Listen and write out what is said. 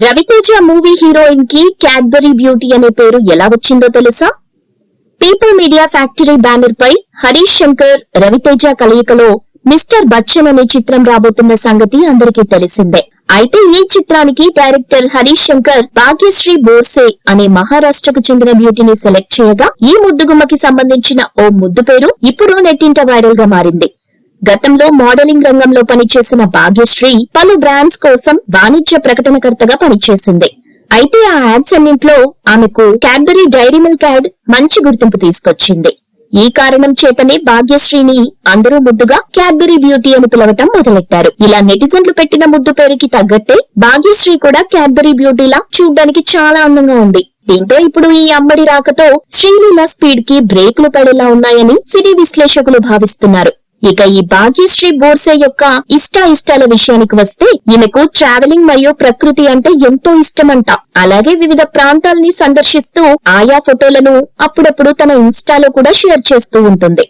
Raviteja movie హీరోయిన్కి Cadbury beauty అనే పేరు ఎలా వచ్చిందో తెలుసా? పీపుల్ మీడియా ఫ్యాక్టరీ బ్యానర్ పై హరీష్ శంకర్ రవితేజ కలయికలో మిస్టర్ బచ్చన్ అనే చిత్రం రాబోతున్న సంగతి అందరికీ తెలిసిందే. అయితే ఈ చిత్రానికి డైరెక్టర్ హరీష్ శంకర్ భాగ్యశ్రీ బోర్సే అనే మహారాష్ట్రకు చెందిన బ్యూటీని సెలెక్ట్ చేయగా ఈ ముద్దుగుమ్మకి సంబంధించిన ఓ ముద్దు పేరు ఇప్పుడు నెట్టింట వైరల్గా మారింది. గతంలో మోడలింగ్ రంగంలో పనిచేసిన భాగ్యశ్రీ పలు బ్రాండ్స్ కోసం వాణిజ్య ప్రకటనకర్తగా పనిచేసింది. అయితే ఆ యాడ్స్ అన్నింట్లో ఆమెకు క్యాడ్బరీ డైరీ మిల్క్ యాడ్ మంచి గుర్తింపు తీసుకొచ్చింది. ఈ కారణం చేతనే భాగ్యశ్రీని అందరూ ముద్దుగా క్యాడ్బరీ బ్యూటీ అని పిలవటం మొదలెట్టారు. ఇలా నెటిజన్లు పెట్టిన ముద్దు పేరుకి తగ్గట్టే భాగ్యశ్రీ కూడా క్యాడ్బరీ బ్యూటీలా చూడ్డానికి చాలా అందంగా ఉంది. దీంతో ఇప్పుడు ఈ అమ్మడి రాకతో శ్రీలీల స్పీడ్కి బ్రేకులు పడేలా ఉన్నాయని సినీ విశ్లేషకులు భావిస్తున్నారు. ఇక ఈ భాగ్యశ్రీ బోర్సే యొక్క ఇష్ట ఇష్టాల విషయానికి వస్తే ఈమెకు ట్రావెలింగ్ మరియు ప్రకృతి అంటే ఎంతో ఇష్టమంట. అలాగే వివిధ ప్రాంతాల్ని సందర్శిస్తూ ఆయా ఫోటోలను అప్పుడప్పుడు తన ఇన్స్టాలో కూడా షేర్ చేస్తూ ఉంటుంది.